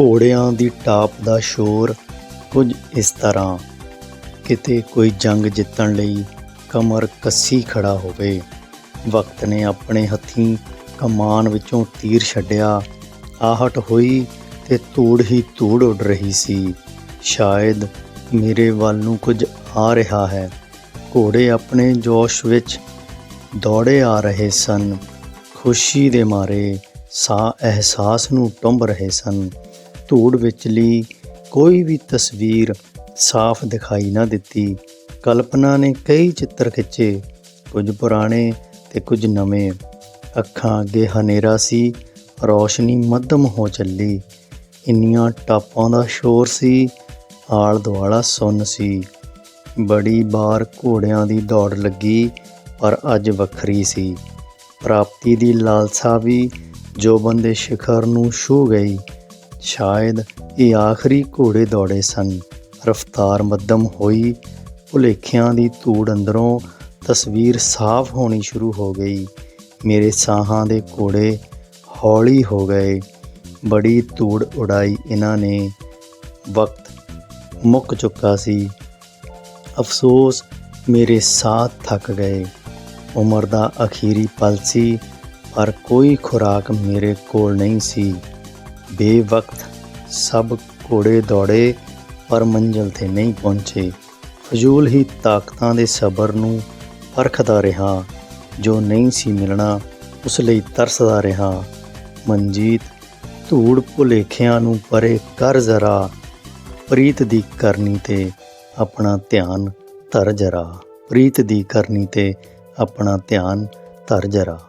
ਘੋੜਿਆਂ ਦੀ ਟਾਪ ਦਾ ਸ਼ੋਰ ਕੁਝ ਇਸ ਤਰ੍ਹਾਂ। ਕਿਤੇ ਕੋਈ ਜੰਗ ਜਿੱਤਣ ਲਈ ਕਮਰ ਕੱਸੀ ਖੜਾ ਹੋਵੇ। ਵਕਤ ਨੇ ਆਪਣੇ ਹੱਥੀਂ ਕਮਾਨ ਵਿੱਚੋਂ ਤੀਰ ਛੱਡਿਆ। ਆਹਟ ਹੋਈ ਤੇ ਧੂੜ ਹੀ ਧੂੜ ਉੱਡ ਰਹੀ ਸੀ। ਸ਼ਾਇਦ ਮੇਰੇ ਵੱਲ ਨੂੰ ਕੁਝ ਆ ਰਿਹਾ ਹੈ। ਘੋੜੇ ਆਪਣੇ ਜੋਸ਼ ਵਿੱਚ ਦੌੜੇ ਆ ਰਹੇ ਸਨ। ਖੁਸ਼ੀ ਦੇ ਮਾਰੇ ਸਾ ਅਹਿਸਾਸ ਨੂੰ ਟੁੰਬ ਰਹੇ ਸਨ। ਧੂੜ ਵਿਚਲੀ ਕੋਈ ਵੀ ਤਸਵੀਰ ਸਾਫ਼ ਦਿਖਾਈ ਨਾ ਦਿੱਤੀ। ਕਲਪਨਾ ਨੇ ਕਈ ਚਿੱਤਰ ਖਿੱਚੇ, ਕੁਝ ਪੁਰਾਣੇ ਤੇ ਕੁਝ ਨਵੇਂ। ਅੱਖਾਂ ਅੱਗੇ ਹਨੇਰਾ ਸੀ, ਰੌਸ਼ਨੀ ਮੱਧਮ ਹੋ ਚੱਲੀ। ਇੰਨੀਆਂ ਟਾਪਾਂ ਦਾ ਸ਼ੋਰ ਸੀ ਆਲ ਦੁਆਲਾ ਸੁੰਨ ਸੀ। ਬੜੀ ਬਾਰ ਘੋੜਿਆਂ ਦੀ ਦੌੜ ਲੱਗੀ, ਪਰ ਅੱਜ ਵੱਖਰੀ ਸੀ। ਪ੍ਰਾਪਤੀ ਦੀ ਲਾਲਸਾ ਵੀ ਜੋਬਨ ਦੇ ਸ਼ਿਖਰ ਨੂੰ ਛੂ ਗਈ। ਸ਼ਾਇਦ ਇਹ ਆਖਰੀ ਘੋੜੇ ਦੌੜੇ ਸਨ। ਰਫ਼ਤਾਰ ਮੱਧਮ ਹੋਈ, ਭੁਲੇਖਿਆਂ ਦੀ ਧੂੜ ਅੰਦਰੋਂ ਤਸਵੀਰ ਸਾਫ਼ ਹੋਣੀ ਸ਼ੁਰੂ ਹੋ ਗਈ। ਮੇਰੇ ਸਾਹਾਂ ਦੇ ਘੋੜੇ ਹੌਲੀ ਹੋ ਗਏ। ਬੜੀ ਧੂੜ ਉਡਾਈ ਇਹਨਾਂ ਨੇ। ਵਕਤ ਮੁੱਕ ਚੁੱਕਾ ਸੀ। ਅਫਸੋਸ, ਮੇਰੇ ਸਾਹ ਥੱਕ ਗਏ। ਉਮਰ ਦਾ ਅਖੀਰੀ ਪਲ ਸੀ, ਪਰ ਕੋਈ ਖੁਰਾਕ ਮੇਰੇ ਕੋਲ ਨਹੀਂ ਸੀ। ਬੇਵਕਤ ਸਭ ਘੋੜੇ ਦੌੜੇ ਪਰ ਮੰਜ਼ਲ ਤੇ ਨਹੀਂ ਪਹੁੰਚੇ। ਫਜ਼ੂਲ ਹੀ ਤਾਕਤਾਂ ਦੇ ਸਬਰ ਨੂੰ ਪਰਖਦਾ ਰਿਹਾ। ਜੋ ਨਹੀਂ ਸੀ ਮਿਲਣਾ, ਉਸ ਲਈ ਤਰਸਦਾ ਰਿਹਾ। ਮਨਜੀਤ ਧੂੜ ਭੁਲੇਖਿਆਂ ਨੂੰ ਪਰੇ ਕਰ ਜ਼ਰਾ। ਪ੍ਰੀਤ ਦੀ ਕਰਨੀ ਤੇ ਆਪਣਾ ਧਿਆਨ ਧਰ ਜਰਾ। ਪ੍ਰੀਤ ਦੀ ਕਰਨੀ ਤੇ ਆਪਣਾ ਧਿਆਨ ਧਰ ਜਰਾ।